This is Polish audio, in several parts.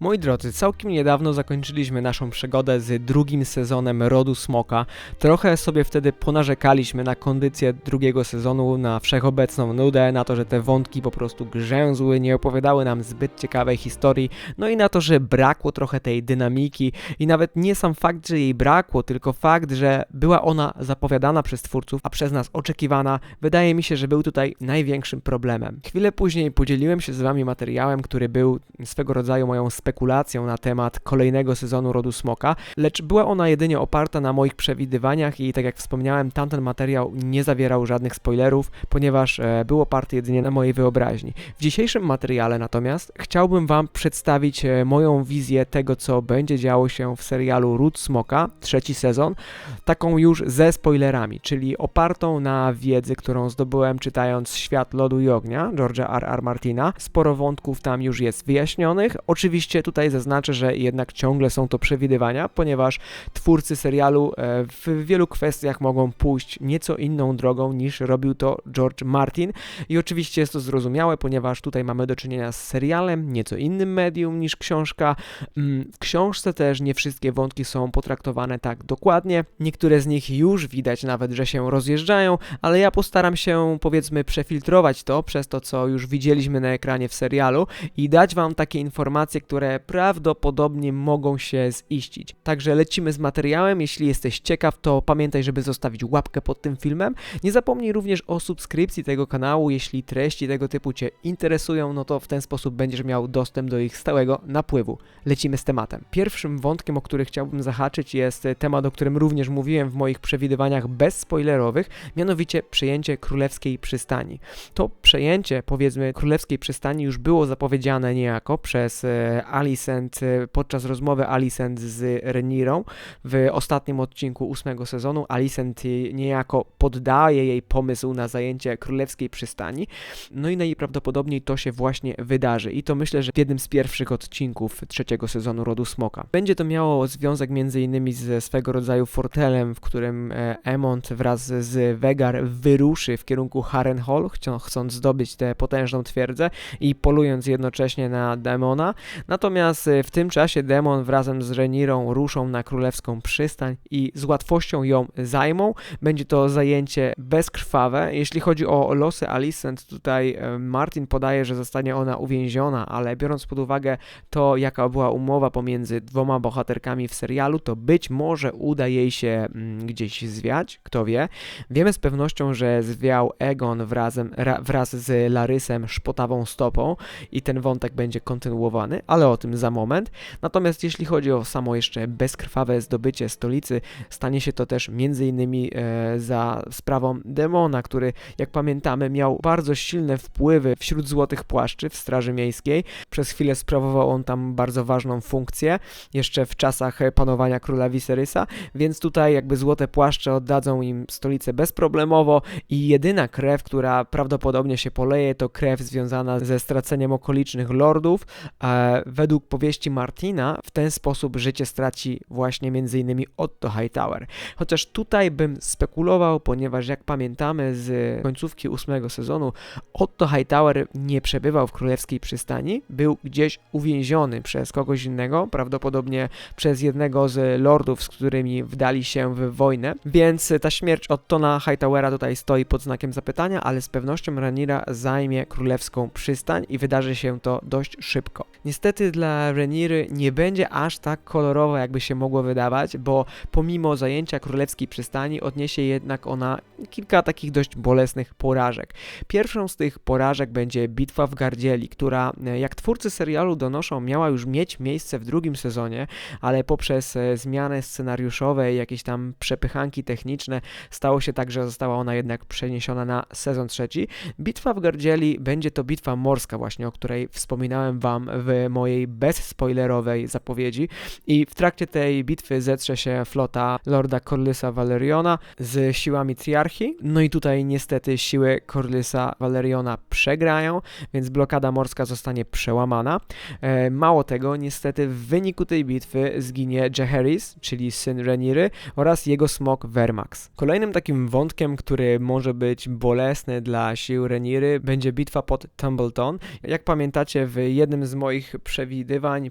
Moi drodzy, całkiem niedawno zakończyliśmy naszą przygodę z drugim sezonem Rodu Smoka. Trochę sobie wtedy ponarzekaliśmy na kondycję drugiego sezonu, na wszechobecną nudę, na to, że te wątki po prostu grzęzły, nie opowiadały nam zbyt ciekawej historii, no i na to, że brakło trochę tej dynamiki i nawet nie sam fakt, że jej brakło, tylko fakt, że była ona zapowiadana przez twórców, a przez nas oczekiwana, wydaje mi się, że był tutaj największym problemem. Chwilę później podzieliłem się z wami materiałem, który był swego rodzaju moją spekulacją na temat kolejnego sezonu Rodu Smoka, lecz była ona jedynie oparta na moich przewidywaniach i tak jak wspomniałem, tamten materiał nie zawierał żadnych spoilerów, ponieważ e, był oparty jedynie na mojej wyobraźni. W dzisiejszym materiale natomiast chciałbym Wam przedstawić e, moją wizję tego, co będzie działo się w serialu Ród Smoka, trzeci sezon, taką już ze spoilerami, czyli opartą na wiedzy, którą zdobyłem czytając Świat Lodu i Ognia George'a R. R. Martina. Sporo wątków tam już jest wyjaśnionych. Oczywiście tutaj zaznaczę, że jednak ciągle są to przewidywania, ponieważ twórcy serialu e, w wielu kwestiach mogą pójść nieco inną drogą niż robił to George Martin i oczywiście jest to zrozumiałe, ponieważ tutaj mamy do czynienia z serialem, nieco innym medium niż książka. Mm, W książce też nie wszystkie wątki są potraktowane tak dokładnie. Niektóre z nich już widać nawet, że się rozjeżdżają, ale ja postaram się powiedzmy przefiltrować to przez to, co już widzieliśmy na ekranie w serialu i dać Wam takie informacje, które prawdopodobnie mogą się ziścić. Także lecimy z materiałem. Jeśli jesteś ciekaw, to pamiętaj, żeby zostawić łapkę pod tym filmem. Nie zapomnij również o subskrypcji tego kanału. Jeśli treści tego typu Cię interesują, no to w ten sposób będziesz miał dostęp do ich stałego napływu. Lecimy z tematem. Pierwszym wątkiem, o który chciałbym zahaczyć, jest temat, o którym również mówiłem w moich przewidywaniach bezspoilerowych, mianowicie przejęcie królewskiej przystani. To przejęcie, powiedzmy, królewskiej przystani już było zapowiedziane niejako przez e, Alicent e, podczas rozmowy Alicent z Renirą w ostatnim odcinku ósmego sezonu. Alicent e, niejako poddaje jej pomysł na zajęcie królewskiej przystani. No i najprawdopodobniej to się właśnie wydarzy. I to myślę, że w jednym z pierwszych odcinków trzeciego sezonu Rodu Smoka. Będzie to miało związek innymi ze swego rodzaju fortelem, w którym e, Emond wraz z Vegar wyruszy w kierunku Harrenhal, chcą- chcąc zdobyć tę potężną twierdzę i polując jednocześnie na demona. Natomiast e, w tym czasie demon wrazem z Renirą ruszą na królewską przystań i z łatwością ją zajmą. Będzie to zajęcie bezkrwawe. Jeśli chodzi o losy Alicent, tutaj e, Martin podaje, że zostanie ona uwięziona, ale biorąc pod uwagę to, jaka była umowa pomiędzy dwoma bohaterkami w serialu, to być może uda jej się mm, gdzieś zwiać, kto wie. Wiemy z pewnością, że zwiał Egon wrazem, ra, wraz z Larysem szpotawą stopą i ten wątek będzie kontynuowany, ale o tym za moment. Natomiast jeśli chodzi o samo jeszcze bezkrwawe zdobycie stolicy, stanie się to też innymi e, za sprawą demona, który jak pamiętamy miał bardzo silne wpływy wśród złotych płaszczy w Straży Miejskiej. Przez chwilę sprawował on tam bardzo ważną funkcję, jeszcze w czasach e, panowania króla Viserysa, więc tutaj jakby złote płaszcze oddadzą im stolicę bezproblemowo i jedyna krew, która prawdopodobnie się poleje, to krew związana ze straceniem okolicznych lordów. Według powieści Martina w ten sposób życie straci właśnie m.in. Otto Hightower. Chociaż tutaj bym spekulował, ponieważ jak pamiętamy z końcówki ósmego sezonu, Otto Hightower nie przebywał w królewskiej przystani, był gdzieś uwięziony przez kogoś innego, prawdopodobnie przez jednego z lordów, z którymi wdali się w wojnę, więc ta śmierć Ottona Hightowera tutaj stoi pod znakiem zapytania, ale z pewnością Ranira zajmie królewską przystań i wydarzy się to dość szybko. Niestety dla Reniry nie będzie aż tak kolorowo, jakby się mogło wydawać, bo pomimo zajęcia królewskiej przystani odniesie jednak ona kilka takich dość bolesnych porażek. Pierwszą z tych porażek będzie bitwa w Gardzieli, która, e, jak twórcy serialu donoszą, miała już mieć miejsce w drugim sezonie, ale poprzez e, zmiany scenariuszowe i jakieś tam przepychanki techniczne stało się tak, że została ona jednak przeniesiona na sezon trzeci. Bitwa w Gardzieli będzie to bitwa morska właśnie, o której wspominałem wam w mojej bezspoilerowej zapowiedzi i w trakcie tej bitwy zetrze się flota Lorda Corlysa Valeriona z siłami Triarchii, no i tutaj niestety siły Corlysa Valeriona przegrają, więc blokada morska zostanie przełamana. E, mało tego, niestety w wyniku tej bitwy zginie Jaehaerys, czyli syn Reniry oraz jego smok Vermax. Kolejnym takim wątkiem, który może być bolesny dla sił Reniry będzie bitwa pod Tumbleton. Jak pamiętacie w jednym z moich przewidywań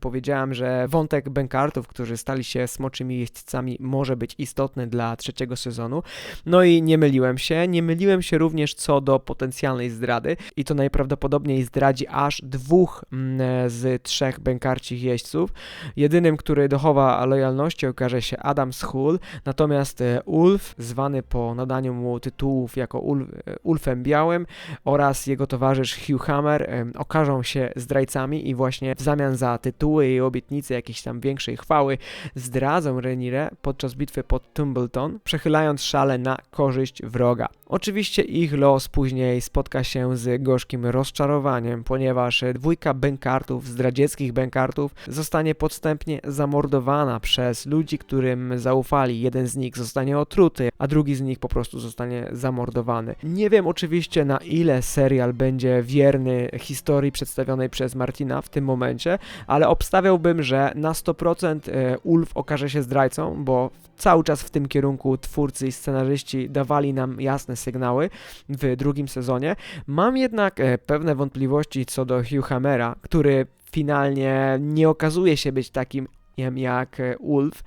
powiedziałem, że wątek Benkartów, którzy stali się smoczymi jeźdźcami, może być istotny dla trzeciego sezonu. No i nie myliłem się. Nie myliłem się również co do potencjalnej zdrady i to najprawdopodobniej zdradzi aż dwóch mm, z trzech Benkarcich jeźdźców. Jedynym, który dochowa lojalności okaże się Adam Schull, natomiast e, Ulf, zwany po nadaniu mu tytułów jako Ulf, e, Ulfem Białym oraz jego towarzysz Hugh Hammer okażą się zdrajcami i właśnie w zamian za tytuły i obietnice jakiejś tam większej chwały zdradzą Renire podczas bitwy pod Tumbleton, przechylając szale na korzyść wroga. Oczywiście ich los później spotka się z gorzkim rozczarowaniem, ponieważ dwójka bękartów, zdradzieckich bękartów, zostanie podstępnie zamordowana przez ludzi, którym zaufali. Jeden z nich zostanie otruty, a drugi z nich po prostu zostanie zamordowany. Nie wiem oczywiście na ile serial będzie wierny historii przedstawionej przez Martina w tym momencie, ale obstawiałbym, że na 100% e, Ulf okaże się zdrajcą, bo cały czas w tym kierunku twórcy i scenarzyści dawali nam jasne sygnały w drugim sezonie. Mam jednak e, pewne wątpliwości co do Hugh Hammera, który finalnie nie okazuje się być takim jak e, Ulf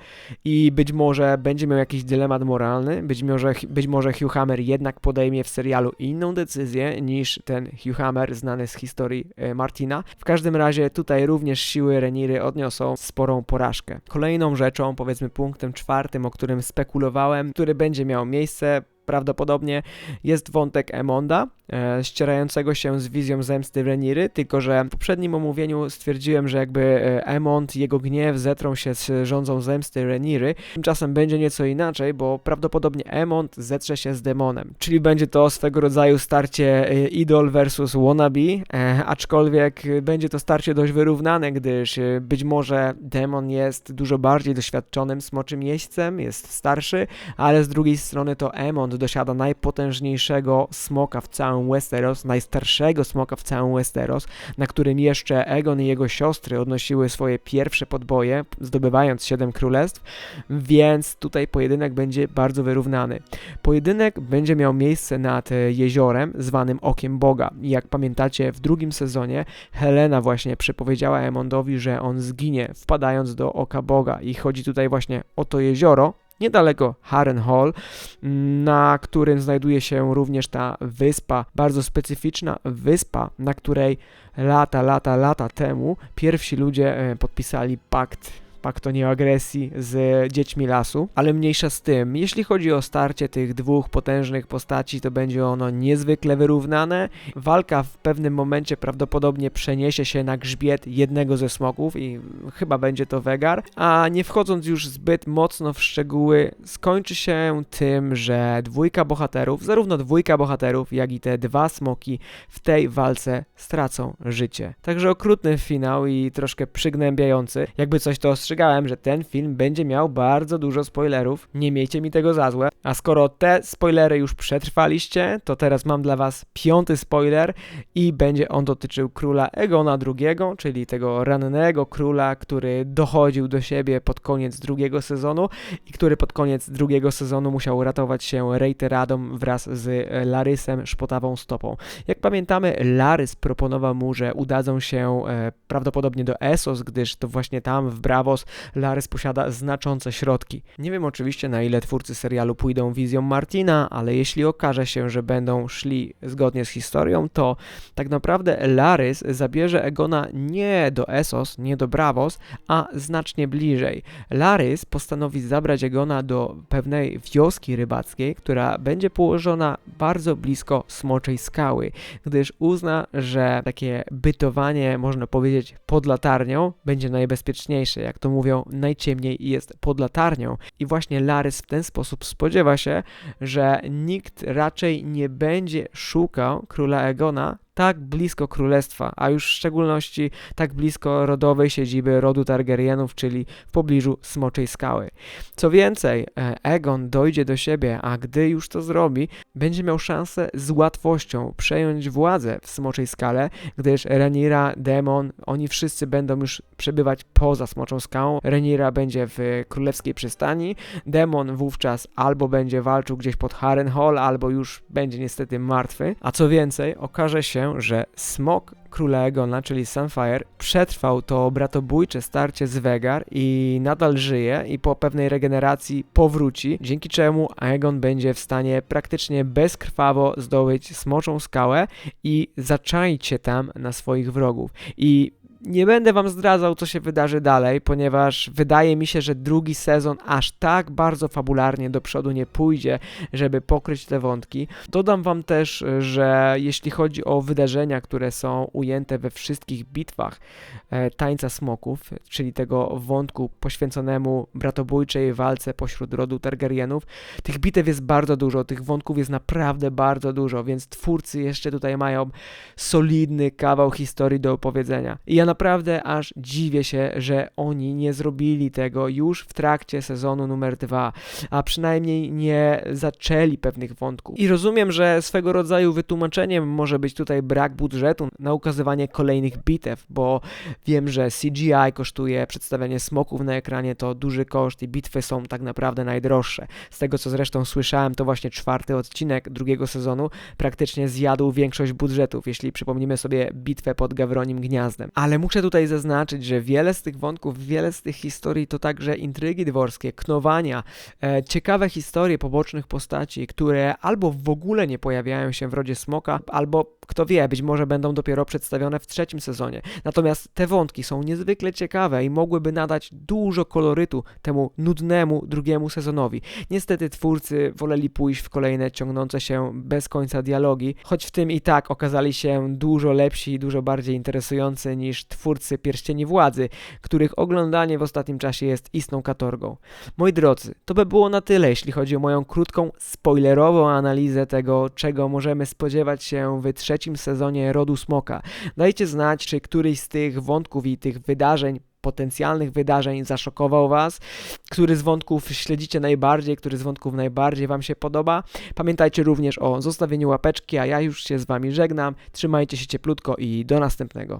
i być może będzie miał jakiś dylemat moralny, być może, być może Hugh Hammer jednak podejmie w serialu inną decyzję niż ten Hugh Hammer znany z historii e, Martina. W każdym razie tutaj również siły Reniry odniosą sporą porażkę. Kolejną rzeczą, powiedzmy punktem czwartym, o którym spekulowałem, który będzie miał miejsce prawdopodobnie jest wątek Emonda, ścierającego się z wizją zemsty Reniry, tylko że w poprzednim omówieniu stwierdziłem, że jakby e, Emond, jego gniew zetrą się z rządzą zemsty Reniry. Tymczasem będzie nieco inaczej, bo prawdopodobnie Emond zetrze się z demonem, czyli będzie to swego rodzaju starcie e, idol versus wannabe, e, aczkolwiek będzie to starcie dość wyrównane, gdyż e, być może demon jest dużo bardziej doświadczonym smoczym jeźdźcem, jest starszy, ale z drugiej strony to Emond dosiada najpotężniejszego smoka w całym Westeros, najstarszego smoka w całym Westeros, na którym jeszcze Egon i jego siostry odnosiły swoje pierwsze podboje, zdobywając siedem królestw, więc tutaj pojedynek będzie bardzo wyrównany. Pojedynek będzie miał miejsce nad jeziorem zwanym Okiem Boga. Jak pamiętacie, w drugim sezonie Helena właśnie przepowiedziała Emondowi, że on zginie wpadając do Oka Boga i chodzi tutaj właśnie o to jezioro, niedaleko Harrenhal, na którym znajduje się również ta wyspa, bardzo specyficzna wyspa, na której lata, lata, lata temu pierwsi ludzie e, podpisali pakt pakt o nieagresji z dziećmi lasu, ale mniejsza z tym. Jeśli chodzi o starcie tych dwóch potężnych postaci, to będzie ono niezwykle wyrównane. Walka w pewnym momencie prawdopodobnie przeniesie się na grzbiet jednego ze smoków i chyba będzie to Wegar, a nie wchodząc już zbyt mocno w szczegóły, skończy się tym, że dwójka bohaterów, zarówno dwójka bohaterów, jak i te dwa smoki w tej walce stracą życie. Także okrutny finał i troszkę przygnębiający. Jakby coś to ostrzegałem, że ten film będzie miał bardzo dużo spoilerów. Nie miejcie mi tego za złe. A skoro te spoilery już przetrwaliście, to teraz mam dla was piąty spoiler i będzie on dotyczył króla Egona II, czyli tego rannego króla, który dochodził do siebie pod koniec drugiego sezonu i który pod koniec drugiego sezonu musiał ratować się Reiteradą wraz z Larysem szpotawą stopą. Jak pamiętamy, Larys proponował mu, że udadzą się e, prawdopodobnie do Essos, gdyż to właśnie tam w Bravos Lares posiada znaczące środki. Nie wiem oczywiście na ile twórcy serialu pójdą wizją Martina, ale jeśli okaże się, że będą szli zgodnie z historią, to tak naprawdę Larys zabierze Egona nie do Essos, nie do Bravos, a znacznie bliżej. Larys postanowi zabrać Egona do pewnej wioski rybackiej, która będzie położona bardzo blisko Smoczej Skały, gdyż uzna, że takie bytowanie, można powiedzieć, pod latarnią będzie najbezpieczniejsze, jak to mówią, najciemniej jest pod latarnią. I właśnie Larys w ten sposób spodziewa się, że nikt raczej nie będzie szukał króla Egona, tak blisko królestwa, a już w szczególności tak blisko rodowej siedziby rodu Targaryenów, czyli w pobliżu Smoczej Skały. Co więcej, e, Egon dojdzie do siebie, a gdy już to zrobi, będzie miał szansę z łatwością przejąć władzę w Smoczej Skale, gdyż Renira, Demon, oni wszyscy będą już przebywać poza Smoczą Skałą. Renira będzie w królewskiej przystani, Demon wówczas albo będzie walczył gdzieś pod Harrenhal, albo już będzie niestety martwy, a co więcej, okaże się, że smok króla Egona, czyli Sunfire, przetrwał to bratobójcze starcie z Vegar i nadal żyje i po pewnej regeneracji powróci, dzięki czemu Aegon będzie w stanie praktycznie bezkrwawo zdobyć smoczą skałę i zaczaić się tam na swoich wrogów. I nie będę wam zdradzał, co się wydarzy dalej, ponieważ wydaje mi się, że drugi sezon aż tak bardzo fabularnie do przodu nie pójdzie, żeby pokryć te wątki. Dodam wam też, że jeśli chodzi o wydarzenia, które są ujęte we wszystkich bitwach e, Tańca Smoków, czyli tego wątku poświęconemu bratobójczej walce pośród rodu Targaryenów, tych bitew jest bardzo dużo, tych wątków jest naprawdę bardzo dużo, więc twórcy jeszcze tutaj mają solidny kawał historii do opowiedzenia. I ja naprawdę aż dziwię się, że oni nie zrobili tego już w trakcie sezonu numer dwa, a przynajmniej nie zaczęli pewnych wątków. I rozumiem, że swego rodzaju wytłumaczeniem może być tutaj brak budżetu na ukazywanie kolejnych bitew, bo wiem, że CGI kosztuje, przedstawianie smoków na ekranie to duży koszt i bitwy są tak naprawdę najdroższe. Z tego co zresztą słyszałem, to właśnie czwarty odcinek drugiego sezonu praktycznie zjadł większość budżetów, jeśli przypomnimy sobie bitwę pod Gawronim Gniazdem. Ale muszę tutaj zaznaczyć, że wiele z tych wątków, wiele z tych historii to także intrygi dworskie, knowania, e, ciekawe historie pobocznych postaci, które albo w ogóle nie pojawiają się w rodzie Smoka, albo kto wie, być może będą dopiero przedstawione w trzecim sezonie. Natomiast te wątki są niezwykle ciekawe i mogłyby nadać dużo kolorytu temu nudnemu drugiemu sezonowi. Niestety twórcy woleli pójść w kolejne ciągnące się bez końca dialogi, choć w tym i tak okazali się dużo lepsi i dużo bardziej interesujący niż twórcy Pierścieni Władzy, których oglądanie w ostatnim czasie jest istną katorgą. Moi drodzy, to by było na tyle, jeśli chodzi o moją krótką, spoilerową analizę tego, czego możemy spodziewać się w trzecim sezonie Rodu Smoka. Dajcie znać, czy któryś z tych wątków i tych wydarzeń potencjalnych wydarzeń zaszokował Was, który z wątków śledzicie najbardziej, który z wątków najbardziej Wam się podoba. Pamiętajcie również o zostawieniu łapeczki, a ja już się z Wami żegnam. Trzymajcie się cieplutko i do następnego.